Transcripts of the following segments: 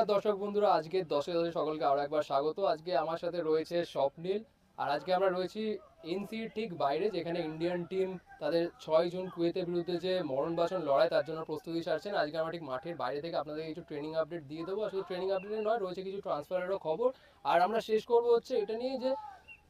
নমস্কার দর্শক বন্ধুরা, আজকে দশে দশে সকলকে আরও একবার স্বাগত। আজকে আমার সাথে রয়েছে স্বপ্নীল, আর আজকে আমরা রয়েছি এনসির ঠিক বাইরে, যেখানে ইন্ডিয়ান টিম তাদের ছয় জন কুয়েতের বিরুদ্ধে যে মরণ বাসন লড়াই, তার জন্য প্রস্তুতি সারছেন। আজকে আমরা ঠিক মাঠের বাইরে থেকে আপনাদের কিছু ট্রেনিং আপডেট দিয়ে দেবো। শুধু ট্রেনিং আপডেট নয়, রয়েছে কিছু ট্রান্সফারেরও খবর। আর আমরা শেষ করব হচ্ছে এটা নিয়ে যে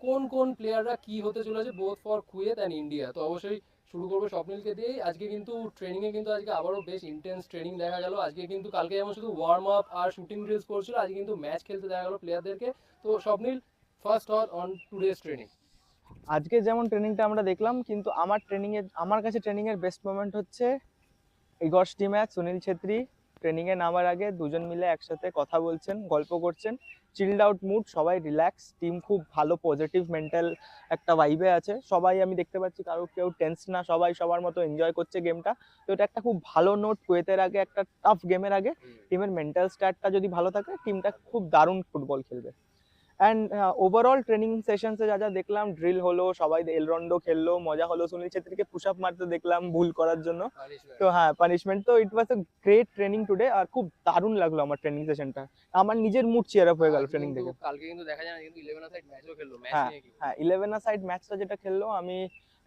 কোন কোন প্লেয়াররা কি হতে চলেছে both for Kuwait and India তো অবশ্যই শুরু করব স্বপ্নিলকে দিয়েই। আজকে কিন্তু ট্রেনিং এ কিন্তু আজকে আবারও বেশ ইন্টেন্স ট্রেনিং দেখা গেল। আজকে কিন্তু কালকে যেমন শুধু ওয়ার্ম আপ আর শুটিং ড্রিলস করছিল, আজকে কিন্তু ম্যাচ খেলতে দেখা গেল প্লেয়ারদেরকে তো Swapnil first on two days training আজকে যেমন ট্রেনিংটা আমরা দেখলাম, কিন্তু আমার ট্রেনিং এর আমার কাছে ট্রেনিং এর বেস্ট মোমেন্ট হচ্ছে Igor's team match Sunil Chhetri. Training এ নামার আগে দুজন মিলে একসাথে কথা বলছেন গল্প করছেন চিল্ড আউট মুড সবাই রিল্যাক্স টিম খুব ভালো পজিটিভ মেন্টাল একটা ভাইবে আছে। সবাই আমি দেখতে পাচ্ছি কারও কেউ টেন্স না সবাই সবার মতো এনজয় করছে গেমটা তো এটা একটা খুব ভালো নোট কুয়েতের আগে একটা টাফ গেমের আগে টিমের মেন্টাল স্ট্যাটটা যদি ভালো থাকে টিমটা খুব দারুণ ফুটবল খেলবে। অ্যান্ড ওভারঅল ট্রেনিং সেশনসে যা যা দেখলাম ড্রিল হলো সবাই এলরন্ডো খেললো মজা হলো। সুনীল ছেত্রীকে পুশ আপ মারতে দেখলাম ভুল করার জন্য। তো হ্যাঁ পানিশমেন্ট তো it was a great training today আর খুব দারুণ লাগল আমার ট্রেনিং সেশনটা আমার নিজের মুড চেয়ার আপ হয়ে গেল ট্রেনিং দেখে কালকে কিন্তু দেখা যায় না কিন্তু ইলেভেন সাইড ম্যাচও খেললো। ম্যাচ হ্যাঁ, হ্যাঁ ইলেভেন সাইড ম্যাচটা যেটা খেললো আমি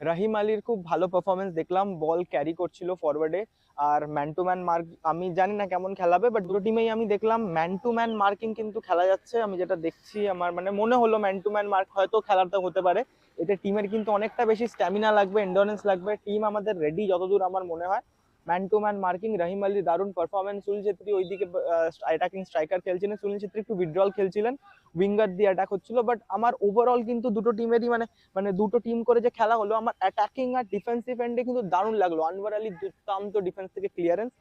রাহিম আলীর খুব ভালো পারফরমেন্স দেখলাম বল ক্যারি করছিল ফরওয়ার্ডে আর ম্যান টু ম্যান মার্ক আমি জানি না কেমন খেলাবে বাট দুটো টিমেই আমি দেখলাম ম্যান টু ম্যান মার্কিং কিন্তু খেলা যাচ্ছে। আমি যেটা দেখছি, আমার মানে মনে হলো ম্যান টু ম্যান মার্ক হয়তো খেলাটা হতে পারে। এতে টিমের কিন্তু অনেকটা বেশি স্ট্যামিনা লাগবে এন্ডোরেন্স লাগবে। টিম আমাদের রেডি যতদূর আমার মনে হয়। Man to man marking Rahim Ali দারুণ পারফরমেন্স সুনীল ছেত্রী ওইদিকে অ্যাটাকিং স্ট্রাইকার খেলছিলেন। সুনীল ছেত্রী একটু উইথড্রল খেলছিলেন। উইঙ্গার দিয়ে অ্যাটাক হচ্ছিল বাট আমার ওভারঅল কিন্তু দুটো টিমেরই মানে মানে দুটো টিম করে যে খেলা হলো, আমার অ্যাটাকিং আর ডিফেন্সিভ এন্ডে কিন্তু দারুণ লাগল। আনওয়ার আলী দুর্দান্ত ডিফেন্স থেকে ক্লিয়ারেন্স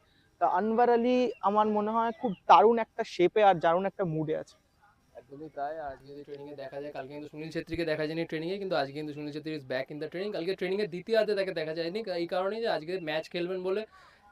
তা আনওয়ার আলী, আমার মনে হয়, খুব দারুণ একটা শেপে আর দারুণ একটা মুডে আছে। একদমই তাই। আর যদি ট্রেনিং এ দেখা যায়, কালকে কিন্তু সুনীল ছেত্রীকে দেখা যায়নি ট্রেনিং এ, কিন্তু আজকে কিন্তু Sunil Chhetri is back in the training কালকে ট্রেনিং এর দ্বিতীয়ার্ধে তাকে দেখা যায়নি এই কারণেই যে আজকে ম্যাচ খেলবেন বলে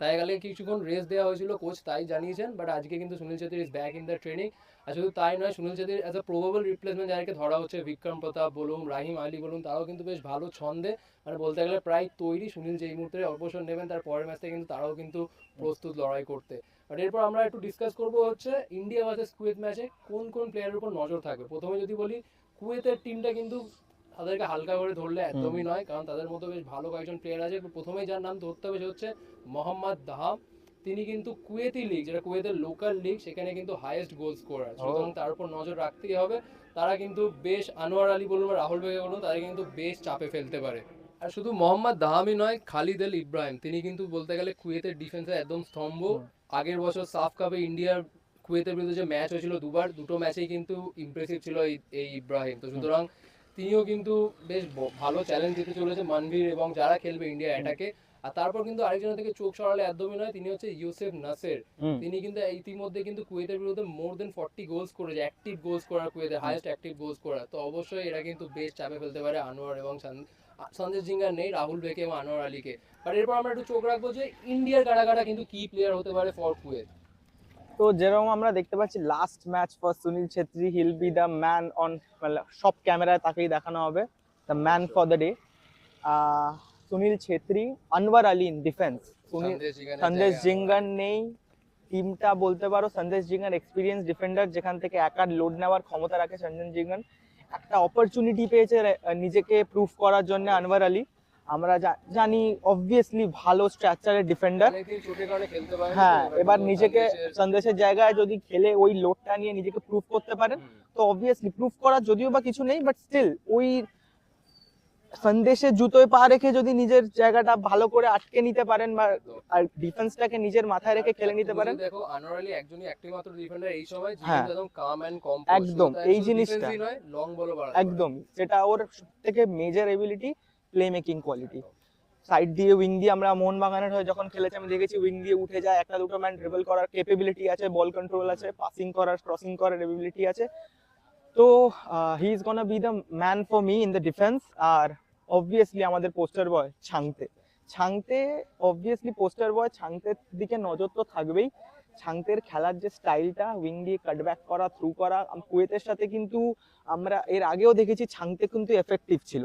তাই কালকে কিছুক্ষণ রেস্ট দেওয়া হয়েছিল কোচ তাই জানিয়েছেন বাট আজকে কিন্তু Sunil Chhetri is back in the training আর শুধু তাই নয় Sunil Chhetri as a probable replacement যাদেরকে ধরা হচ্ছে বিক্রম প্রতাপ বলুন রাহিম আলী বলুন তারাও কিন্তু বেশ ভালো ছন্দে মানে বলতে গেলে প্রায় তৈরি সুনীল যে এই মুহূর্তে অবসর নেবেন তার পরের ম্যাচে কিন্তু তারাও কিন্তু প্রস্তুত লড়াই করতে। বাট এরপর আমরা একটু ডিসকাস করব হচ্ছে ইন্ডিয়া ভার্সেস কুয়েত ম্যাচে কোন কোন প্লেয়ারের উপর নজর থাকবে? প্রথমে যদি বলি কুয়েতের টিমটা কিন্তু তাদেরকে হালকা করে ধরলে একদমই নয় কারণ তাদের মধ্যে বেশ ভালো কয়েকজন প্লেয়ার আছে। প্রথমেই যার নাম ধরতে হবে সে হচ্ছে মোহাম্মদ দাহাম। তিনি কিন্তু কুয়েতি লিগ যেটা কুয়েতের লোকাল লিগ সেখানে কিন্তু হাইয়েস্ট গোল স্কোরার সুতরাং তার উপর নজর রাখতেই হবে। তারা কিন্তু বেশ আনোয়ার আলী বলুন বা রাহুল বেগে বলুন তারা কিন্তু বেশ চাপে ফেলতে পারে। আর শুধু মোহাম্মদ দাহামি নয় খালিদ আল ইব্রাহিম তিনি কিন্তু বলতে গেলে কুয়েতের ডিফেন্সের একদম স্তম্ভ। আগের বছর সাফ কাপে ইন্ডিয়ার কুয়েতের বিরুদ্ধে যে ম্যাচ হয়েছিল দুবার দুটো ম্যাচেই কিন্তু ইমপ্রেসিভ ছিল এই এই ইব্রাহিম। তো সুতরাং তিনিও কিন্তু বেশ ভালো চ্যালেঞ্জ দিতে চলেছে মানভীর এবং যারা খেলবে ইন্ডিয়া অ্যাটাকে আর তারপর কিন্তু আরেকজনের থেকে চোখ সরালে একদমই নয় তিনি হচ্ছে ইউসেফ নাসের। তিনি কিন্তু ইতিমধ্যে কিন্তু কুয়েতের বিরুদ্ধে মোর দেন ফর্টি গোলস করেছে অ্যাক্টিভ গোলস করার কুয়েতের হাইয়েস্ট অ্যাক্টিভ গোলস করার। তো অবশ্যই এরা কিন্তু বেশ চাপে ফেলতে পারে আনোয়ার এবং সঞ্জয় জিঙ্গার নেই রাহুল বেকে এবং আনোয়ার আলীকে। বাট এরপর আমরা একটু চোখ রাখব যে ইন্ডিয়ার কারা কারা কিন্তু কি প্লেয়ার হতে পারে ফর কুয়েত। তো যেরকম আমরা দেখতে পাচ্ছি last match for Sunil Chhetri he'll be the man on মানে সব ক্যামেরায় তাকেই দেখানো হবে the man for the day Sunil Chhetri Anwar Ali in defence Sunil Sandesh Jhingan নেই টিমটা বলতে পারো সন্দেশ জিঙ্গার এক্সপিরিয়েন্স ডিফেন্ডার যেখান থেকে একার লোড নেওয়ার ক্ষমতা রাখে সঞ্জন জিঙ্গান। একটা অপরচুনিটি পেয়েছে নিজেকে প্রুফ করার জন্য আনওয়ার আলী। আমরা জানি অবভিয়াসলি ভালো স্ট্রাকচারের ডিফেন্ডার হ্যাঁ এবার নিজেকে সন্দেশের- সন্দেশের জায়গায় যদি খেলে ওই লোডটা নিয়ে নিজেকে প্রুফ করতে পারেন তো অবভিয়াসলি প্রুফ করার যদিও বা কিছু নেই বাট স্টিল ওই সন্দেশের জুতোয় পা রেখে যদি নিজের জায়গাটা ভালো করে আটকে নিতে পারেন বা আর ডিফেন্সটাকে নিজের মাথায় রেখে খেলে নিতে পারেন। দেখো আনোয়ার আলী একজনই একটাই মাত্র ডিফেন্ডার এই সময় হ্যাঁ। একদম কাম এন্ড কম একদম, এই জিনিসটা। লং বলও বাড়াতে একদম যেটা ওর থেকে major ability play making quality side দিয়ে উইং দিয়ে আমরা মোহনবাগানের হয়ে যখন খেলেছি আমি দেখেছি উইং দিয়ে উঠে যায় একটা দুটো ম্যান ড্রিবল করার কেপেবিলিটি আছে বল কন্ট্রোল আছে পাসিং করার ক্রসিং করার এবিলিটি আছে। তো he is gonna be the man for me in the defence R obviously আমাদের poster boy Chhangte. Chhangte obviously poster boy ছাংতের দিকে নজর তো থাকবেই। ছাংতের খেলার যে স্টাইলটা উইং দিয়ে কাটব্যাক করা থ্রু করা কুয়েতের সাথে কিন্তু আমরা এর আগেও দেখেছি ছাংতে কিন্তু এফেক্টিভ ছিল।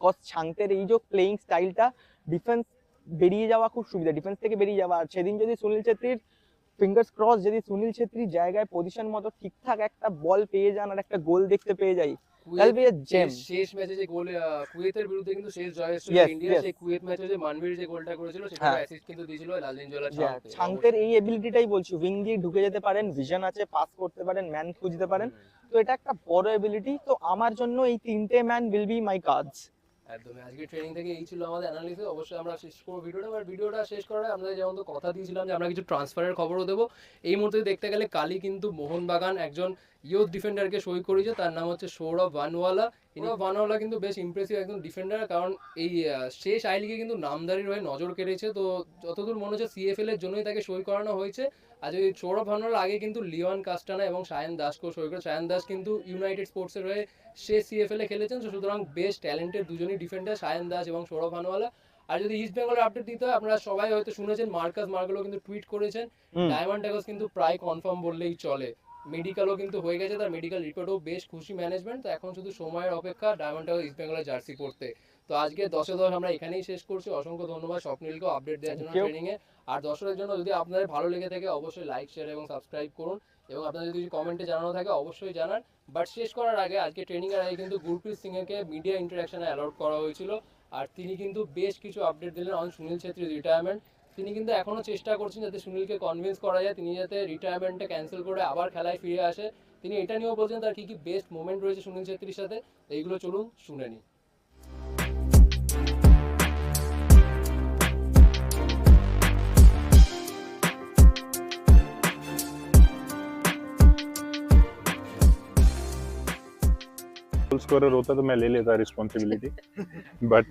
কজ ছাংতের এই যে প্লেইং স্টাইলটা ডিফেন্স বেরিয়ে যাওয়া খুব সুবিধা। ডিফেন্স থেকে বেরিয়ে যাওয়া। আর সেদিন যদি সুনীল ছেত্রীর ফিঙ্গার্স ক্রস যদি সুনীল ছেত্রী জায়গায় পজিশন মতো ঠিকঠাক একটা বল পেয়ে যান আর একটা গোল দেখতে পেয়ে যাই শেষ- ম্যাচে যে গোল কুয়েতের বিরুদ্ধে কিন্তু শেষ জয় এসেছিল ইন্ডিয়া সেই কুয়েত ম্যাচে যে মানবীর যে গোলটা করেছিল সেটা হ্যাঁ। অ্যাসিস্ট কিন্তু দিয়েছিল লালদিন ছাংতের এই এবিলিটিটাই বলছি উইং দিয়ে ঢুকে যেতে পারেন ভিশন আছে পাস করতে পারেন ম্যান খুঁজতে পারেন। তো এটা একটা বড় এবিলিটি তো আমার জন্য এই তিনটে ম্যান উইল বি মাই কাজ একদমই আজকে ট্রেনিং থেকে এই ছিল আমাদের অ্যানালিসিস অবশ্যই আমরা শেষ করব ভিডিওটা আর ভিডিওটা শেষ করার আমরা যেমন তো কথা দিয়েছিলাম যে আমরা কিছু ট্রান্সফারের খবরও দেবো। এই মুহূর্তে দেখতে গেলে কালি কিন্তু মোহনবাগান একজন ইয়ুথ ডিফেন্ডারকে সই করেছে তার নাম হচ্ছে সৌরভ ভানওয়ালা সৌরভ। ভানওয়ালা কিন্তু বেশ ইমপ্রেসিভ একজন ডিফেন্ডার কারণ এই শেষ আই লিগে কিন্তু নামদারির হয়ে নজর কেড়েছে। তো যতদূর মনে হচ্ছে সিএফএল এর জন্যই তাকে সই করানো হয়েছে। আর এই সৌরভ ভানওয়ালা আগে কিন্তু লিওয়ান কাস্টানা এবং সায়ন দাসকেও সই করে সায়ন দাস কিন্তু ইউনাইটেড স্পোর্টসের হয়ে সে সিএফএল এ খেলেছেন সুতরাং বেশ ট্যালেন্টেড দুজনই ডিফেন্ডার সায়ন দাস এবং সৌরভ ভানওয়ালা আর যদি ইস্ট বেঙ্গলের আপডেট দিতে হয় আপনারা সবাই হয়তো শুনেছেন মার্কাস মার্গলো কিন্তু টুইট করেছেন। ডায়মন্ড টাইগার্স কিন্তু প্রায় কনফার্ম বললেই চলে। মেডিকেলও কিন্তু হয়ে গেছে তার মেডিকেল রিপোর্টও বেশ খুশি ম্যানেজমেন্ট তো এখন শুধু সময়ের অপেক্ষা ডায়মন্ড টাইগার্স ইস্ট বেঙ্গলের জার্সি পড়তে তো আজকে দশে দশ আমরা এখানেই শেষ করছি। অসংখ্য ধন্যবাদ স্বপ্নীলকে আপডেট দেওয়ার জন্য ট্রেনিং এ। আর দর্শকের জন্য যদি আপনাদের ভালো লেগে থাকে অবশ্যই লাইক শেয়ার এবং সাবস্ক্রাইব করুন। এবং আপনাদের যদি কমেন্টে জানানো থাকে অবশ্যই জানান। বাট শেষ করার আগে আজকে ট্রেনিং এর আগে কিন্তু গুরপ্রীত সিং এরকে মিডিয়া ইন্টারাকশনে অ্যালাউড করা হয়েছিল। আর তিনি কিন্তু বেশ কিছু আপডেট দিলেন অন সুনীল ছেত্রীর রিটায়ারমেন্ট তিনি কিন্তু এখনও চেষ্টা করছেন যাতে সুনীলকে কনভিন্স করা যায়। তিনি যাতে রিটায়ারমেন্টটা ক্যান্সেল করে আবার খেলায় ফিরে আসে। তিনি এটা নিয়েও বলছেন তার কি কি বেস্ট মোমেন্ট রয়েছে সুনীল ছেত্রীর সাথে? এইগুলো চলুন শুনে নিই। स्कोरर होता तो मैं ले लेता responsibility but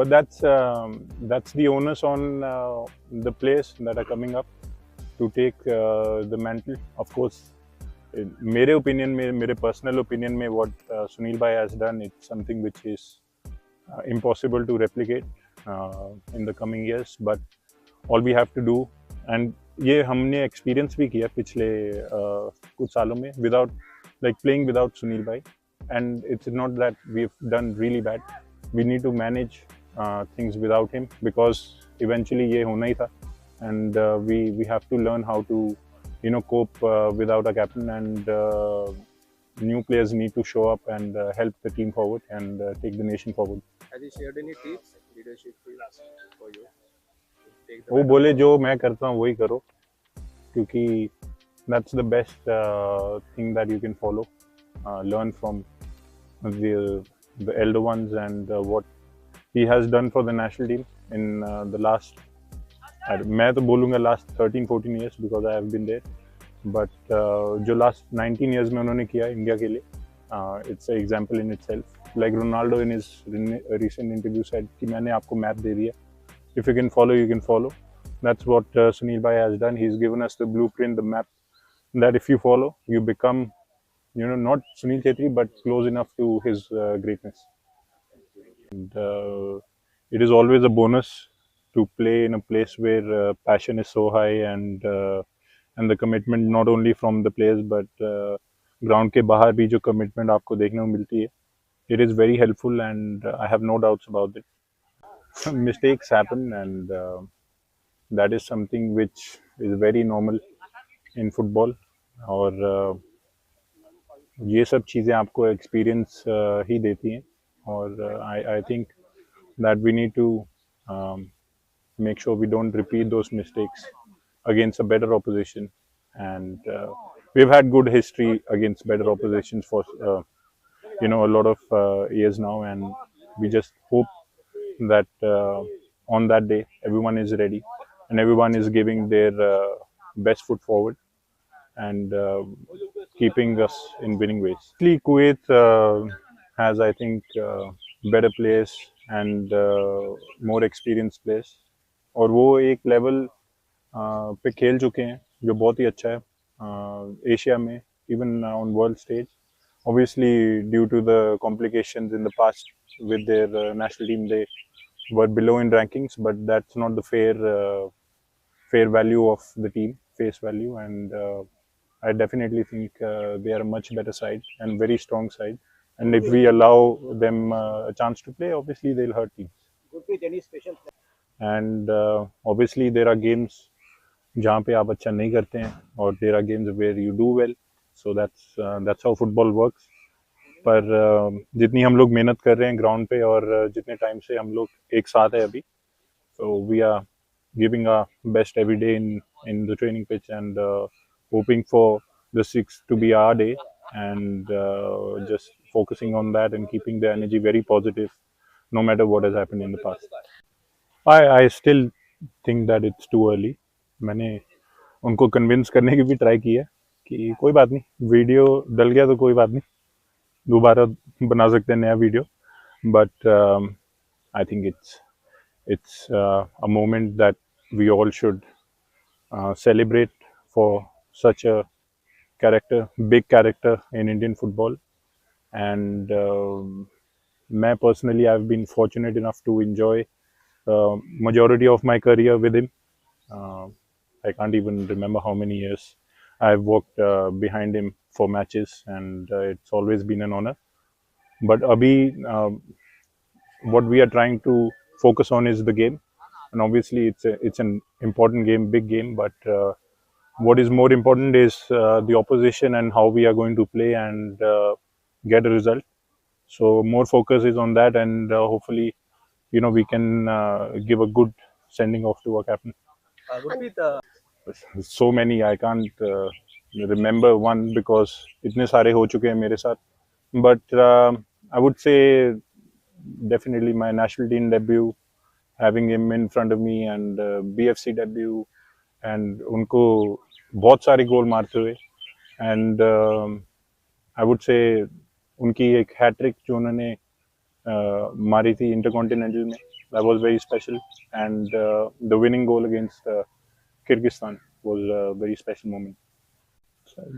but that's um, that's the onus on uh, the players that are coming up to take uh, the mantle of course in मेरे ओपिनियन में मेरे पर्सनल ओपिनियन में what uh, Sunil Bhai has done it's something which is uh, impossible to replicate uh, in the coming years but all we have to do and ये हमने experience भी किया पिछले uh, कुछ सालों में without like playing without Sunil Bhai. And it's not that we've done really bad. We need to manage uh, things without him because eventually ये होना ही था. And uh, we we have to learn how to you know cope uh, without a captain and uh, new players need to show up and uh, help the team forward and uh, take the nation forward. Has he shared any tips, leadership tips for you? to Take the वो बोले जो मैं करता हूँ वही करो क्योंकि that's the best uh, thing that you can follow uh, learn from the the elder ones and uh, what he has done for the national team in uh, the last I- मैं तो बोलूँगा last 13 14 years because I have been there but uh, जो last 19 years में उन्होंने किया India के लिए uh, it's an example in itself like Ronaldo in his re- recent interview said कि मैंने आपको मैप दे दिया if you can follow you can follow that's what uh, Sunil Bhai has done he's given us the blueprint the map that if you follow you become you know not Sunil Chetri but close enough to his uh, greatness and uh, it is always a bonus to play in a place where uh, passion is so high and uh, and the commitment not only from the players but uh, ground के बाहर भी जो commitment आपको देखने को मिलती है it is very helpful and uh, I have no doubts about it mistakes happen and uh, that is something which is very normal in football और uh, ये सब चीज़ें आपको एक्सपीरियंस ही देती हैं। और I I think that we need to make sure we don't repeat those mistakes against a better opposition and we had good history against better opposition for you know a lot of years now and we just hope that on that day everyone is ready and everyone is giving their best foot forward and keeping us in winning ways. Actually, Kuwait uh, has, I think, uh, better players and uh, more experienced players. और वो एक level पे खेल चुके हैं जो बहुत ही अच्छा है एशिया में even on world stage obviously due to the complications in the past with their uh, national team they were below in rankings but that's not the fair uh, fair value of the team face value and uh, I definitely think uh, they are a much better side and very strong side. And if we allow them uh, a chance to play, obviously they'll hurt teams. Gurpreet, any special And uh, obviously there are games जहाँ पे आप अच्छा नहीं करते हैं और there are games where you do well so that's that's how football works पर uh, जितनी हम लोग मेहनत कर रहे हैं ग्राउंड पे और uh, जितने टाइम से हम लोग एक साथ है अभी so we are giving our best every day in in the training pitch and uh, hoping for the six to be our day and uh, just focusing on that and keeping the energy very positive no matter what has happened in the past i i still think that it's too early मैंने उनको convince करने की भी है कि कोई बात नहीं वीडियो डल गया तो कोई बात नहीं दोबारा बना सकते हैं नया video but I think it's it's uh, a moment that we all should uh, celebrate for such a character, big character in Indian football. And um personally, I've been fortunate enough to enjoy uh, majority of my career with him. Uh, I can't even remember how many years I've worked uh, behind him for matches, and uh, it's always been an honor. But Abhi, um what we are trying to focus on is the game and obviously it's a, it's an important game big game but uh, what is more important is uh, the opposition and how we are going to play and uh, get a result. So more focus is on that and uh, hopefully you know we can uh, give a good sending off to our captain Uh, would be the so many i can't uh, remember one because itne sare ho chuke hain mere sath but um i would say definitely my national team debut having him in front of me and uh, bfc debut and उनको बहुत सारे गोल मारते हुए। And I would say उनकी एक hat trick जो उन्होंने uh, मारी थी इंटरकॉन्टिनेंटल में that was very special and the winning goal against Kyrgyzstan was a very special moment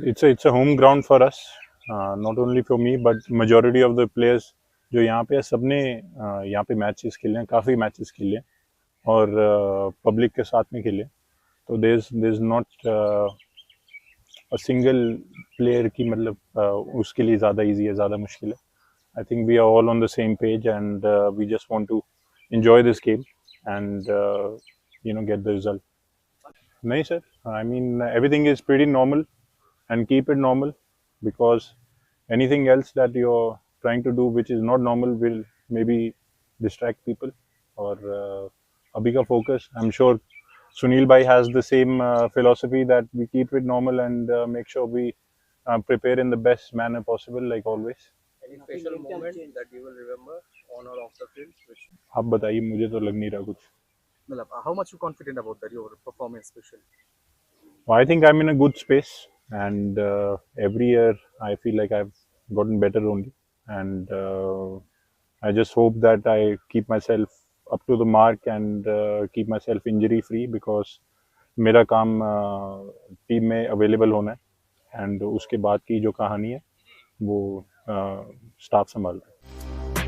it's it's a home ground for us not only for me but majority of the players जो यहाँ पे है सबने uh, यहाँ पे match खेले हैं काफ़ी मैच खेले हैं और पब्लिक uh, के साथ में खेले तो there is there is not a single player की मतलब uh, उसके लिए ज़्यादा ईजी है ज़्यादा मुश्किल है। I think we are all on the same page and we just want to enjoy this game and you know get the result नहीं sir I mean everything is pretty normal and keep it normal because anything else that you are trying to do which is not normal will maybe distract people और अभी का focus I am sure Sunil Bhai has the same uh, philosophy that we keep it normal and uh, make sure we uh, prepare in the best manner possible, like always. any special moment that you will remember on or off the field? Which, आप बताइए मुझे तो लग नहीं रहा कुछ Malab, how much you confident about that your performance, especially? Well, I think I'm in a good space, and uh, every year I feel like I've gotten better only, and uh, I just hope that I keep myself up to the mark and keep myself injury free because मेरा काम uh, team में available होना है and उसके बाद की जो कहानी है, वो uh, स्टाफ संभाल रहा है।